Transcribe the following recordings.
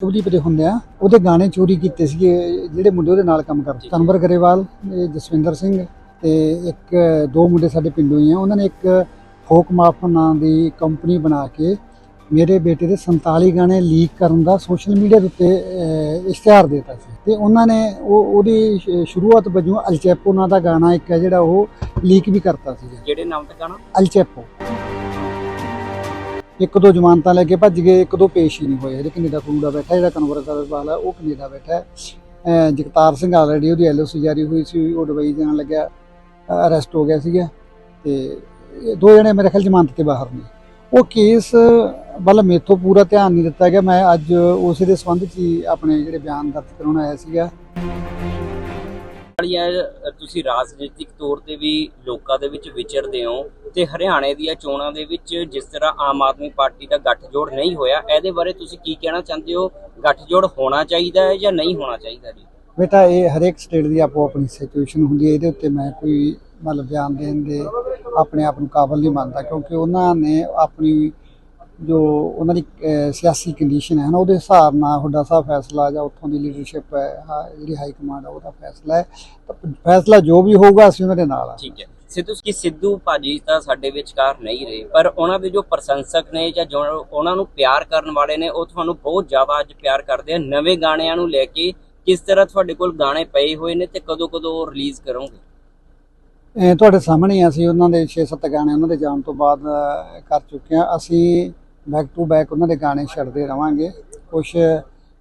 ਸ਼ੁਭਦੀਪ ਦੇ ਹੁੰਦੇ ਆ ਉਹਦੇ ਗਾਣੇ ਚੋਰੀ ਕੀਤੇ ਸੀਗੇ ਜਿਹੜੇ ਮੁੰਡੇ ਉਹਦੇ ਨਾਲ ਕੰਮ ਕਰਦੇ। ਕਨਵਰ ਗਰੇਵਾਲ ਜਸਵਿੰਦਰ ਸਿੰਘ ਤੇ ਇੱਕ ਦੋ ਮੁੰਡੇ ਸਾਡੇ ਪਿੰਡੋਂ ਹੀ ਆ। ਉਹਨਾਂ ਨੇ ਇੱਕ ਫੋਕ ਮਾਫ ਨਾਂ ਦੀ ਕੰਪਨੀ ਬਣਾ ਕੇ ਮੇਰੇ ਬੇਟੇ ਦੇ 47 ਗਾਣੇ ਲੀਕ ਕਰਨ ਦਾ ਸੋਸ਼ਲ ਮੀਡੀਆ ਦੇ ਉੱਤੇ ਇਸ਼ਤਿਹਾਰ ਦਿੱਤਾ ਸੀ। ਤੇ ਉਹਨਾਂ ਨੇ ਉਹ ਉਹਦੀ ਸ਼ੁਰੂਆਤ ਵਜੋਂ ਅਲਚੈਪੋ ਨਾਂ ਦਾ ਗਾਣਾ ਇੱਕ ਹੈ ਜਿਹੜਾ ਉਹ ਲੀਕ ਵੀ ਕਰਤਾ ਸੀ ਜਿਹੜੇ ਨਾਮ ਤੇ ਗਾਣਾ? ਅਲਚੈਪੋ ਇੱਕ ਦੋ ਜ਼ਮਾਨਤਾਂ ਲੈ ਕੇ ਭੱਜ ਗਏ, ਇੱਕ ਦੋ ਪੇਸ਼ ਹੀ ਨਹੀਂ ਹੋਏ। ਹਜੇ ਕੈਨੇਡਾ ਕਨੂਡਾ ਬੈਠਾ, ਜਿਹੜਾ ਕਨਵਰ ਵਾਲਾ ਉਹ ਕੈਨੇਡਾ ਬੈਠਾ ਹੈ। ਜਗਤਾਰ ਸਿੰਘ ਆਲਰੇਡੀ ਉਹਦੀ ਐਲਓਸੀ ਜਾਰੀ ਹੋਈ ਸੀ, ਉਹ ਦੁਬਈ ਜਾਣ ਲੱਗਿਆ ਅਰੈਸਟ ਹੋ ਗਿਆ ਸੀਗਾ। ਤੇ ਦੋ ਜਣੇ ਮੇਰੇ ਖਿਆਲ ਜ਼ਮਾਨਤ ਤੇ ਬਾਹਰ ਨੇ। ਉਹ ਕੇਸ ਵੱਲ ਮੇਥੋਂ ਪੂਰਾ ਧਿਆਨ ਨਹੀਂ ਦਿੱਤਾ ਗਿਆ। ਮੈਂ ਅੱਜ ਉਸੇ ਦੇ ਸੰਬੰਧ 'ਚ ਹੀ ਆਪਣੇ ਜਿਹੜੇ ਬਿਆਨ ਦਰਜ ਕਰਾਉਣ ਆਇਆ ਸੀਗਾ। ਵਾਲੀਆਂ ਤੁਸੀਂ ਰਾਜਨੀਤਿਕ ਤੌਰ ਤੇ ਵੀ ਲੋਕਾਂ ਦੇ ਵਿੱਚ ਵਿਚਰਦੇ ਹੋ ਤੇ ਹਰਿਆਣੇ ਦੀਆਂ ਚੋਣਾਂ ਦੇ ਵਿੱਚ ਜਿਸ ਤਰ੍ਹਾਂ ਆਮ ਆਦਮੀ ਪਾਰਟੀ ਦਾ ਗੱਠਜੋੜ ਨਹੀਂ ਹੋਇਆ, ਇਹਦੇ ਬਾਰੇ ਤੁਸੀਂ ਕੀ ਕਹਿਣਾ ਚਾਹੁੰਦੇ ਹੋ? ਗੱਠਜੋੜ ਹੋਣਾ ਚਾਹੀਦਾ ਹੈ ਜਾਂ ਨਹੀਂ ਹੋਣਾ ਚਾਹੀਦਾ ਜੀ? ਬੇਟਾ, ਇਹ ਹਰੇਕ ਸਟੇਟ ਦੀ ਆਪੋ ਆਪਣੀ ਸਿਚੁਏਸ਼ਨ ਹੁੰਦੀ ਹੈ, ਇਹਦੇ ਉੱਤੇ ਮੈਂ ਕੋਈ ਮਤਲਬ ਬਿਆਨ ਦੇਣ ਦੇ ਆਪਣੇ ਆਪ ਨੂੰ ਕਾਬਲ ਨਹੀਂ ਮੰਨਦਾ, ਕਿਉਂਕਿ ਉਹਨਾਂ ਨੇ ਆਪਣੀ ਜੋ ਉਹਨਾਂ ਦੀ ਸਿਆਸੀ ਕੰਡੀਸ਼ਨ ਹੈ ਨਾ ਉਹਦੇ ਹਿਸਾਬ ਨਾਲ ਹੁੱਡਾ ਸਾਹਿਬ ਫੈਸਲਾ ਜਾਂ ਉੱਥੋਂ ਦੀ ਲੀਡਰਸ਼ਿਪ ਹੈ ਜਿਹੜੀ ਹਾਈ ਕਮਾਂਡ ਹੈ ਉਹਦਾ ਫੈਸਲਾ ਹੈ। ਤਾਂ ਫੈਸਲਾ ਜੋ ਵੀ ਹੋਊਗਾ ਅਸੀਂ ਉਹਨਾਂ ਦੇ ਨਾਲ ਆ ਠੀਕ ਹੈ। ਸਿੱਧੂ ਕੀ ਸਿੱਧੂ ਭਾਜੀ ਤਾਂ ਸਾਡੇ ਵਿਚਕਾਰ ਨਹੀਂ ਰਹੇ ਪਰ ਉਹਨਾਂ ਦੇ ਜੋ ਪ੍ਰਸ਼ੰਸਕ ਨੇ ਜਾਂ ਜੋ ਉਹਨਾਂ ਨੂੰ ਪਿਆਰ ਕਰਨ ਵਾਲੇ ਨੇ ਉਹ ਤੁਹਾਨੂੰ ਬਹੁਤ ਜ਼ਿਆਦਾ ਅੱਜ ਪਿਆਰ ਕਰਦੇ ਆ। ਨਵੇਂ ਗਾਣਿਆਂ ਨੂੰ ਲੈ ਕੇ ਕਿਸ ਤਰ੍ਹਾਂ ਤੁਹਾਡੇ ਕੋਲ ਗਾਣੇ ਪਏ ਹੋਏ ਨੇ ਤੇ ਕਦੋਂ ਕਦੋਂ ਰਿਲੀਜ਼ ਕਰੋਗੇ? ਤੁਹਾਡੇ ਸਾਹਮਣੇ ਅਸੀਂ ਉਹਨਾਂ ਦੇ 6-7 ਗਾਣੇ ਉਹਨਾਂ ਦੇ ਜਾਣ ਤੋਂ ਬਾਅਦ ਕਰ ਚੁੱਕੇ ਹਾਂ। ਅਸੀਂ ਬੈਕ ਟੂ ਬੈਕ ਉਹਨਾਂ ਦੇ ਗਾਣੇ ਛੱਡਦੇ ਰਵਾਂਗੇ। ਕੁਝ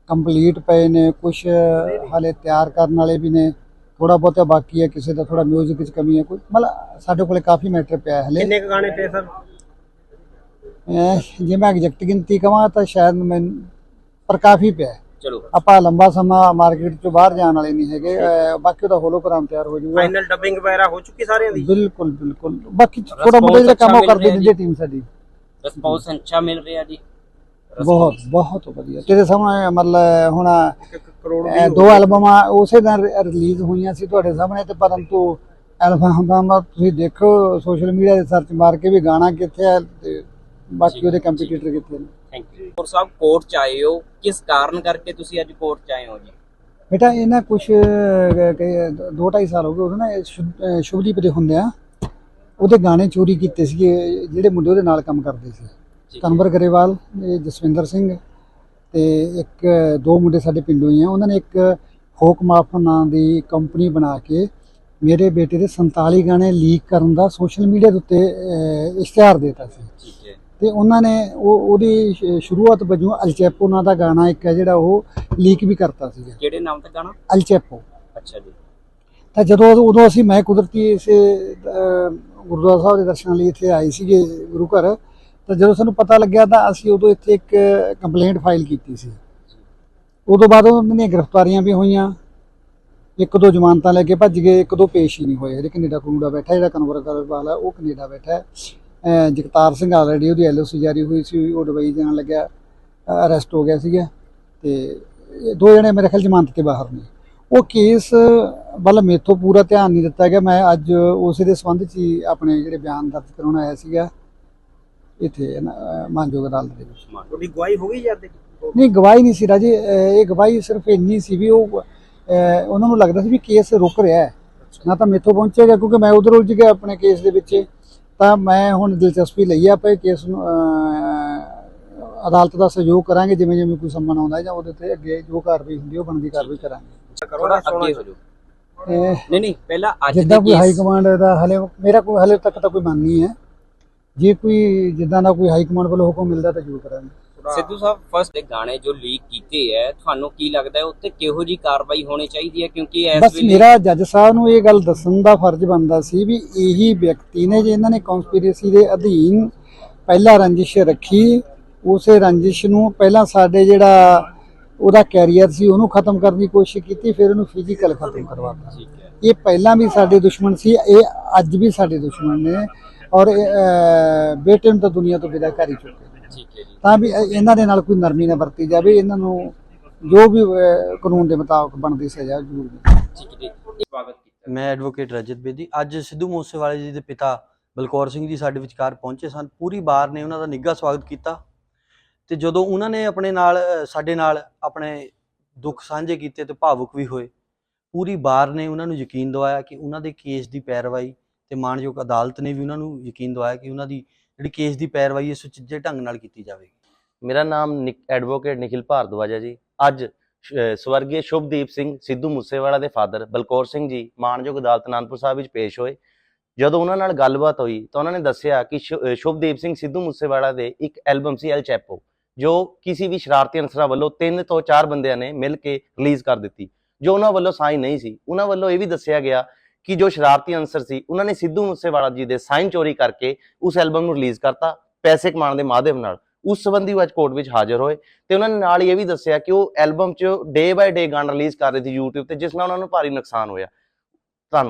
ਕੰਪਲੀਟ ਪਏ ਨੇ ਕੁਝ ਹਾਲੇ ਤਿਆਰ ਕਰਨ ਵਾਲੇ ਵੀ ਨੇ। ਥੋੜਾ ਬਹੁਤਾ ਬਾਕੀ ਹੈ ਕਿਸੇ ਦਾ ਥੋੜਾ 뮤직 ਵਿੱਚ ਕਮੀ ਹੈ ਕੋਈ ਮਤਲਬ ਸਾਡੇ ਕੋਲੇ ਕਾਫੀ ਮੈਟਰ ਪਿਆ ਹਲੇ। ਕਿੰਨੇ ਕੁ ਗਾਣੇ ਪਏ ਸਰ? ਜੇ ਮੈਂ ਐਗਜ਼ੈਕਟ ਗਿਣਤੀ ਕਵਾਂ ਤਾਂ ਸ਼ਾਇਦ ਮੈਂ ਪਰ ਕਾਫੀ ਪਿਆ। ਚਲੋ। ਆਪਾਂ ਲੰਬਾ ਸਮਾਂ ਮਾਰਕੀਟ ਚੋਂ ਬਾਹਰ ਜਾਣ ਵਾਲੇ ਨਹੀਂ ਹੈਗੇ ਬਾਕੀ ਉਹਦਾ ਹੋਲੋਗ੍ਰਾਮ ਤਿਆਰ ਹੋ ਜਾਊਗਾ। ਫਾਈਨਲ ਡਬਿੰਗ ਵਗੈਰਾ ਹੋ ਚੁੱਕੀ ਸਾਰਿਆਂ ਦੀ? ਬਿਲਕੁਲ ਬਿਲਕੁਲ। ਬਾਕੀ ਥੋੜਾ ਮੋਟਾ ਜਿਹੜਾ ਕੰਮ ਕਰਦੇ ਨੇ ਟੀਮ ਸਾਡੀ। ਰਿਸਪੌਂਸ ਅੱਛਾ ਮਿਲ ਰਿਹਾ ਜੀ। ਬਹੁਤ ਬਹੁਤ ਵਧੀਆ। ਤੇਰੇ ਸਾਹਮਣੇ ਮਤਲਬ ਹੁਣ ਇਹ ਦੋ ਐਲਬਮਾਂ ਉਸੇ ਦਿਨ ਰਿਲੀਜ਼ ਹੋਈਆਂ ਸੀ ਤੁਹਾਡੇ ਸਾਹਮਣੇ ਤੇ ਪਰੰਤੂ ਐਲਬਮ ਤੁਸੀਂ ਦੇਖੋ ਸੋਸ਼ਲ ਮੀਡੀਆ ਤੇ ਸਰਚ ਮਾਰ ਕੇ ਵੀ ਗਾਣਾ ਕਿੱਥੇ ਹੈ ਤੇ ਬਾਕੀ ਉਹਦੇ ਕੰਪੀਟੀਟਰ ਕਿੱਥੇ ਨੇ। ਥੈਂਕ ਯੂ ਹੋਰ ਸਾਹਿਬ ਕੋਰਟ ਚ ਆਏ ਹੋ। ਕਿਸ ਕਾਰਨ ਕਰਕੇ ਤੁਸੀਂ ਅੱਜ ਕੋਰਟ ਚ ਆਏ ਹੋ ਜੀ? ਬੇਟਾ ਇਹਨਾਂ ਕੁਝ ਦੋ ਢਾਈ ਸਾਲ ਹੋ ਗਏ ਉਹਦੇ ਨਾ ਇਹ ਸ਼ੁਭ- ਅਹ ਸ਼ੁਭਦੀਪ ਦੇ ਹੁੰਦੇ ਆ ਉਹਦੇ ਗਾਣੇ ਚੋਰੀ ਕੀਤੇ ਸੀਗੇ ਜਿਹੜੇ ਮੁੰਡੇ ਉਹਦੇ ਨਾਲ ਕੰਮ ਕਰਦੇ ਸੀ। ਕਨਵਰ ਗਰੇਵਾਲ ਇਹ ਜਸਵਿੰਦਰ ਸਿੰਘ ਤੇ ਇੱਕ ਦੋ ਮੁੰਡੇ ਸਾਡੇ ਪਿੰਡੋਂ ਹੀ ਆ। ਉਹਨਾਂ ਨੇ ਇੱਕ ਫੋਕ ਮਾਫ ਨਾਂ ਦੀ ਕੰਪਨੀ ਬਣਾ ਕੇ ਮੇਰੇ ਬੇਟੇ ਦੇ 47 ਗਾਣੇ ਲੀਕ ਕਰਨ ਦਾ ਸੋਸ਼ਲ ਮੀਡੀਆ ਦੇ ਉੱਤੇ ਇਸ਼ਤਿਹਾਰ ਦਿੱਤਾ ਸੀ। ਠੀਕ ਹੈ। ਤੇ ਉਹਨਾਂ ਨੇ ਉਹ ਉਹਦੀ ਸ਼ੁਰੂਆਤ ਵਜੋਂ ਅਲਚੈਪੋ ਨਾਂ ਦਾ ਗਾਣਾ ਇੱਕ ਹੈ ਜਿਹੜਾ ਉਹ ਲੀਕ ਵੀ ਕਰਤਾ ਸੀ ਕਿਹੜੇ ਨਾਮ ਤੇ ਗਾਣਾ? ਅਲਚੈਪੋ ਅੱਛਾ ਜੀ। ਤਾਂ ਜਦੋਂ ਉਦੋਂ ਅਸੀਂ ਮੈਂ ਕੁਦਰਤੀ ਇਸੇ ਗੁਰਦੁਆਰਾ ਸਾਹਿਬ ਦੇ ਦਰਸ਼ਨਾਂ ਲਈ ਇੱਥੇ ਆਏ ਸੀਗੇ ਗੁਰੂ ਘਰ, ਤਾਂ ਜਦੋਂ ਸਾਨੂੰ ਪਤਾ ਲੱਗਿਆ ਤਾਂ ਅਸੀਂ ਉਦੋਂ ਇੱਥੇ ਇੱਕ ਕੰਪਲੇਂਟ ਫਾਈਲ ਕੀਤੀ ਸੀ। ਉਦੋਂ ਬਾਅਦ ਉਹਨਾਂ ਦੀਆਂ ਗ੍ਰਿਫਤਾਰੀਆਂ ਵੀ ਹੋਈਆਂ। ਇੱਕ ਦੋ ਜ਼ਮਾਨਤਾਂ ਲੈ ਕੇ ਭੱਜ ਗਏ, ਇੱਕ ਦੋ ਪੇਸ਼ ਹੀ ਨਹੀਂ ਹੋਏ। ਜਿਹੜੇ ਕੈਨੇਡਾ ਕਨੂਡਾ ਬੈਠਾ, ਜਿਹੜਾ ਕਨਵਰ ਵਾਲਾ ਉਹ ਕੈਨੇਡਾ ਬੈਠਾ ਹੈ। ਜਗਤਾਰ ਸਿੰਘ ਆਲਰੇਡੀ ਉਹਦੀ ਐਲਓਸੀ ਜਾਰੀ ਹੋਈ ਸੀ, ਉਹ ਦੁਬਈ ਜਾਣ ਲੱਗਿਆ ਅਰੈਸਟ ਹੋ ਗਿਆ ਸੀਗਾ। ਤੇ ਦੋ ਜਣੇ ਮੇਰੇ ਖਿਆਲ ਜ਼ਮਾਨਤ ਤੇ ਬਾਹਰ ਨੇ। ਉਹ ਕੇਸ ਵੱਲ ਮੇਥੋਂ ਪੂਰਾ ਧਿਆਨ ਨਹੀਂ ਦਿੱਤਾ ਗਿਆ। ਮੈਂ ਅੱਜ ਉਸੇ ਦੇ ਸੰਬੰਧ 'ਚ ਹੀ ਆਪਣੇ ਜਿਹੜੇ ਬਿਆਨ ਦਰਜ ਕਰਾਉਣ ਆਇਆ ਸੀਗਾ। ਇੱਥੇ ਮਾਨਯੋਗ ਅਦਾਲਤ ਦੇ ਵਿੱਚ। ਤੁਹਾਡੀ ਗਵਾਹੀ ਹੋ ਗਈ ਜਾਂਦੇ ਨਹੀਂ ਗਵਾਹੀ ਨਹੀਂ ਸੀ ਰਾਜੇ। ਇਹ ਗਵਾਹੀ ਸਿਰਫ ਇੰਨੀ ਸੀ ਵੀ ਉਹ ਉਹਨਾਂ ਨੂੰ ਲੱਗਦਾ ਸੀ ਵੀ ਕੇਸ ਰੁਕ ਰਿਹਾ ਹੈ। ਨਾ ਤਾਂ ਮੇਥੋਂ ਪਹੁੰਚੇਗਾ ਕਿਉਂਕਿ ਮੈਂ ਉਧਰ ਉਲਝ ਗਿਆ ਆਪਣੇ ਕੇਸ ਦੇ ਵਿੱਚ। ਤਾਂ ਮੈਂ ਹੁਣ ਦਿਲਚਸਪੀ ਲਈ ਆ ਪਏ ਕੇਸ ਨੂੰ ਅਦਾਲਤ ਦਾ ਸਹਿਯੋਗ ਕਰਾਂਗੇ ਜਿਵੇਂ ਜਿਵੇਂ ਕੋਈ ਸੰਮਨ ਆਉਂਦਾ ਜਾਂ ਉਹਦੇ ਤੇ ਅੱਗੇ ਜੋ ਕਾਰਵਾਈ ਹੁੰਦੀ ਉਹ ਬਣਦੀ ਕਾਰਵਾਈ ਕਰਾਂਗੇ। ਕਰੋ ਥੋੜਾ ਨਾ ਸੋਣਾ ਅੱਗੇ ਹੋ ਜਾਓ। ਇਹ ਨਹੀਂ ਨਹੀਂ ਪਹਿਲਾਂ ਅੱਜ ਦੇ ਜਿੱਦਾਂ ਕੋਈ ਹਾਈ ਕਮਾਂਡ ਦਾ ਹਲੇ ਮੇਰਾ ਕੋਈ ਹਲੇ ਤੱਕ ਤਾਂ ਕੋਈ ਮੰਨ ਨਹੀਂ ਹੈ। ਜੇ ਕੋਈ ਜਿੱਦਾਂ ਦਾ ਕੋਈ ਹਾਈ ਕਮਾਂਡ ਵੱਲੋਂ ਹੁਕਮ ਮਿਲਦਾ ਤਾਂ ਜ਼ਰੂਰ ਕਰਾਂਗੇ। ਸਿੱਧੂ ਸਾਹਿਬ ਫਸਟ ਦੇ ਗਾਣੇ ਜੋ ਲੀਕ ਕੀਤੇ ਹੈ ਤੁਹਾਨੂੰ ਕੀ ਲੱਗਦਾ ਹੈ ਉੱਤੇ ਕਿਹੋ ਜੀ ਕਾਰਵਾਈ ਹੋਣੀ ਚਾਹੀਦੀ ਹੈ? ਕਿਉਂਕਿ ਇਸ ਬਸ ਵੇਲੇ ਮੇਰਾ ਜੱਜ ਸਾਹਿਬ ਨੂੰ ਇਹ ਗੱਲ ਦੱਸਣ ਦਾ ਫਰਜ਼ ਬਣਦਾ ਸੀ ਵੀ ਇਹੀ ਵਿਅਕਤੀ ਨੇ ਜੇ ਇਹਨਾਂ ਨੇ ਕਨਸਪੀਰੇਸੀ ਦੇ ਅਧੀਨ ਪਹਿਲਾ ਰੰਜਿਸ਼ ਰੱਖੀ ਉਸੇ ਰੰਜਿਸ਼ ਨੂੰ ਪਹਿਲਾਂ ਸਾਡੇ ਜਿਹੜਾ ਉਹਦਾ ਕੈਰੀਅਰ ਸੀ ਉਹਨੂੰ ਖਤਮ ਕਰਨ ਦੀ ਕੋਸ਼ਿਸ਼ ਕੀਤੀ ਫਿਰ ਉਹਨੂੰ ਫਿਜ਼ੀਕਲ ਖਤਮ ਕਰਵਾਤਾ। ਠੀਕ ਹੈ। ਇਹ ਪਹਿਲਾਂ ਵੀ ਸਾਡੇ ਦੁਸ਼ਮਣ ਸੀ ਇਹ ਅੱਜ ਵੀ ਸਾਡੇ ਦੁਸ਼ਮਣ ਨੇ ਔਰ ਬੇਟੇ ਨੂੰ ਤਾਂ ਦੁਨੀਆ ਤੋਂ ਵਿਦਾ ਕਰ ਹੀ ਚੁੱਕੇ ਨੇ। ਠੀਕ ਹੈ ਜੀ। ਤਾਂ ਵੀ ਇਹ- ਇਹਨਾਂ ਦੇ ਨਾਲ ਕੋਈ ਨਰਮੀ ਨਾ ਵਰਤੀ ਜਾਵੇ ਇਹਨਾਂ ਨੂੰ ਜੋ ਵੀ ਕਾਨੂੰਨ ਦੇ ਮੁਤਾਬਕ ਬਣਦੀ ਸਜ਼ਾ ਜ਼ਰੂਰ ਕੀਤਾ। ਮੈਂ ਐਡਵੋਕੇਟ ਰਜਤ ਬੇਦੀ। ਅੱਜ ਸਿੱਧੂ ਮੂਸੇਵਾਲੇ ਜੀ ਦੇ ਪਿਤਾ ਬਲਕੌਰ ਸਿੰਘ ਜੀ ਸਾਡੇ ਵਿਚਕਾਰ ਪਹੁੰਚੇ ਸਨ। ਪੂਰੀ ਬਾਰ ਨੇ ਉਹਨਾਂ ਦਾ ਨਿੱਘਾ ਸਵਾਗਤ ਕੀਤਾ। ਤੇ ਜਦੋਂ ਉਹਨਾਂ ਨੇ ਆਪਣੇ ਨਾਲ ਸਾਡੇ ਨਾਲ ਆਪਣੇ ਦੁੱਖ ਸਾਂਝੇ ਕੀਤੇ ਤੇ ਭਾਵੁਕ ਵੀ ਹੋਏ, ਪੂਰੀ ਬਾਰ ਨੇ ਉਹਨਾਂ ਨੂੰ ਯਕੀਨ ਦਿਵਾਇਆ ਕਿ ਉਹਨਾਂ ਦੇ ਕੇਸ ਦੀ ਪੈਰਵਾਈ ਤੇ ਮਾਣਯੋਗ ਅਦਾਲਤ ਨੇ ਵੀ ਉਹਨਾਂ ਨੂੰ ਯਕੀਨ ਦਿਵਾਇਆ ਕਿ ਉਹਨਾਂ ਦੀ ਜਿਹੜੀ ਕੇਸ ਦੀ ਪੈਰਵਾਈ ਹੈ ਸੁਚੱਜੇ ਢੰਗ ਨਾਲ ਕੀਤੀ ਜਾਵੇਗੀ। ਮੇਰਾ ਨਾਮ ਨਿਕ ਐਡਵੋਕੇਟ ਨਿਖਿਲ ਭਾਰਦਵਾਜ ਹੈ ਜੀ। ਅੱਜ ਸਵਰਗੀ ਸ਼ੁਭਦੀਪ ਸਿੰਘ ਸਿੱਧੂ ਮੂਸੇਵਾਲਾ ਦੇ ਫਾਦਰ ਬਲਕੌਰ ਸਿੰਘ ਜੀ ਮਾਣਯੋਗ ਅਦਾਲਤ ਅਨੰਦਪੁਰ ਸਾਹਿਬ ਵਿੱਚ ਪੇਸ਼ ਹੋਏ। ਜਦੋਂ ਉਹਨਾਂ ਨਾਲ ਗੱਲਬਾਤ ਹੋਈ ਤਾਂ ਉਹਨਾਂ ਨੇ ਦੱਸਿਆ ਕਿ ਸ਼ੁ- ਸ਼ੁਭਦੀਪ ਸਿੰਘ ਸਿੱਧੂ ਮੂਸੇਵਾਲਾ ਦੇ ਇੱਕ ਐਲਬਮ ਸੀ, ਐਲ ਚੈਪੋ। ਜੋ ਕਿਸੇ ਵੀ ਸ਼ਰਾਰਤੀ ਅਨਸਰਾਂ ਵੱਲੋਂ ਤਿੰਨ ਤੋਂ ਚਾਰ ਬੰਦਿਆਂ ਨੇ ਮਿਲ ਕੇ ਰਿਲੀਜ਼ ਕਰ ਦਿੱਤੀ, ਜੋ ਉਹਨਾਂ ਵੱਲੋਂ ਸਾਈਨ ਨਹੀਂ ਸੀ, ਉਹਨਾਂ ਵੱਲੋਂ ਇਹ ਵੀ ਦੱਸਿਆ ਗਿਆ ਕਿ ਜੋ ਸ਼ਰਾਰਤੀ ਅਨਸਰ ਸੀ, ਉਹਨਾਂ ਨੇ ਸਿੱਧੂ ਮੂਸੇਵਾਲਾ ਜੀ ਦੇ ਸਾਈਨ ਚੋਰੀ ਕਰਕੇ ਉਸ ਐਲਬਮ ਨੂੰ ਰਿਲੀਜ਼ ਕਰਤਾ ਪੈਸੇ ਕਮਾਉਣ ਦੇ ਮਾਧਿਅਮ ਨਾਲ। ਉਸ ਸੰਬੰਧੀ ਉਹ ਅੱਜ ਕੋਰਟ ਵਿੱਚ ਹਾਜ਼ਰ ਹੋਏ ਤੇ ਉਹਨਾਂ ਨੇ ਨਾਲ ਹੀ ਇਹ ਵੀ ਦੱਸਿਆ ਕਿ ਉਹ ਐਲਬਮ 'ਚ ਡੇ ਬਾਏ ਡੇ ਗਾਣਾ ਰਿਲੀਜ਼ ਕਰ ਰਹੇ ਸੀ YouTube ਤੇ, ਜਿਸ ਨਾਲ ਉਹਨਾਂ ਨੂੰ ਭਾਰੀ ਨੁਕਸਾਨ ਹੋਇਆ। ਧੰਨਵਾਦ।